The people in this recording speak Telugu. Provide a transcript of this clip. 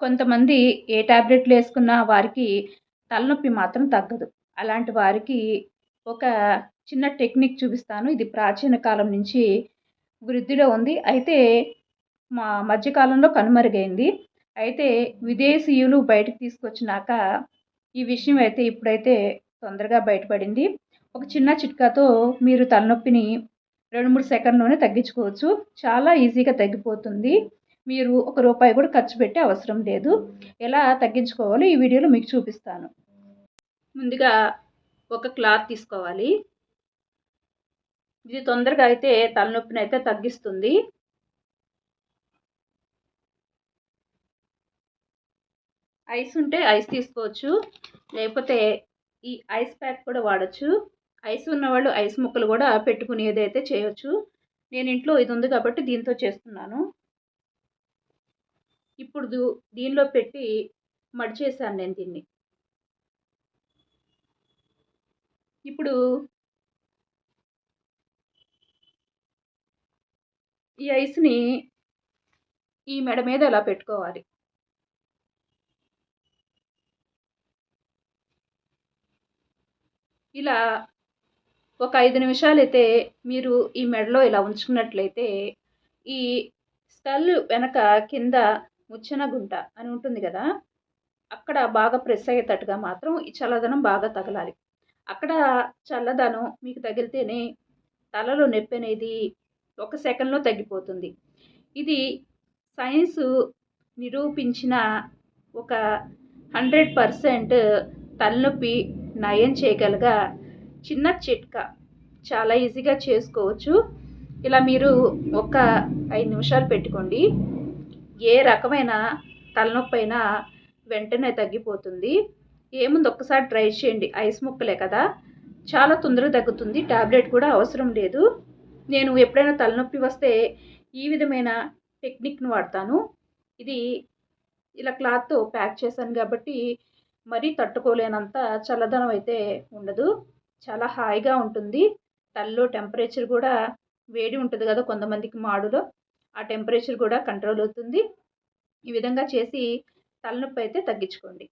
కొంతమంది ఏ టాబ్లెట్లు వేసుకున్నా వారికి తలనొప్పి మాత్రం తగ్గదు. అలాంటి వారికి ఒక చిన్న టెక్నిక్ చూపిస్తాను. ఇది ప్రాచీన కాలం నుంచి వృద్ధిలో ఉంది. అయితే మా మధ్యకాలంలో కనుమరుగైంది. అయితే విదేశీయులు బయటకు తీసుకొచ్చినాక ఈ విషయం అయితే ఇప్పుడైతే తొందరగా బయటపడింది. ఒక చిన్న చిట్కాతో మీరు తలనొప్పిని రెండు మూడు సెకండ్లోనే తగ్గించుకోవచ్చు. చాలా ఈజీగా తగ్గిపోతుంది. మీరు ఒక రూపాయి కూడా ఖర్చు పెట్టే అవసరం లేదు. ఎలా తగ్గించుకోవాలో ఈ వీడియోలో మీకు చూపిస్తాను. ముందుగా ఒక క్లాత్ తీసుకోవాలి. ఇది తొందరగా అయితే తలనొప్పిని అయితే తగ్గిస్తుంది. ఐస్ ఉంటే ఐస్ తీసుకోవచ్చు. లేకపోతే ఈ ఐస్ ప్యాక్ కూడా వాడచ్చు. ఐస్ ఉన్నవాళ్ళు ఐస్ ముక్కలు కూడా పెట్టుకునేది అయితే చేయొచ్చు. నేను ఇంట్లో ఇది ఉంది కాబట్టి దీంతో చేస్తున్నాను. ఇప్పుడు దీనిలో పెట్టి మడిచేసాను నేను దీన్ని. ఇప్పుడు ఈ ఐస్ని ఈ మెడ మీద ఇలా పెట్టుకోవాలి. ఇలా ఒక ఐదు నిమిషాలు అయితే మీరు ఈ మెడలో ఇలా ఉంచుకున్నట్లయితే ఈ స్టల్ వెనక కింద ముచ్చన గుంట అని ఉంటుంది కదా అక్కడ బాగా ప్రెస్ అయ్యేటట్టుగా మాత్రం ఈ చల్లదనం బాగా తగలాలి. అక్కడ చల్లదనం మీకు తగిలితేనే తలలో నొప్పి అనేది ఒక సెకండ్లో తగ్గిపోతుంది. ఇది సైన్స్ నిరూపించిన ఒక హండ్రెడ్ పర్సెంట్ తలనొప్పి నయం చేయగలగా చిన్న చిట్కా. చాలా ఈజీగా చేసుకోవచ్చు. ఇలా మీరు ఒక ఐదు నిమిషాలు పెట్టుకోండి. ఏ రకమైన తలనొప్పి అయినా వెంటనే తగ్గిపోతుంది. ఏముంది ఒక్కసారి ట్రై చేయండి. ఐస్ ముక్కలే కదా. చాలా తొందరగా తగ్గుతుంది. ట్యాబ్లెట్ కూడా అవసరం లేదు. నేను ఎప్పుడైనా తలనొప్పి వస్తే ఈ విధమైన టెక్నిక్ను వాడతాను. ఇది ఇలా క్లాత్తో ప్యాక్ చేశాను కాబట్టి మరీ తట్టుకోలేనంత చల్లదనం అయితే ఉండదు. చాలా హాయిగా ఉంటుంది. తల్లో టెంపరేచర్ కూడా వేడి ఉంటుంది కదా కొంతమందికి మాడులో. ఆ టెంపరేచర్ కూడా కంట్రోల్ అవుతుంది. ఈ విధంగా చేసి తలనొప్పి అయితే తగ్గించుకోండి.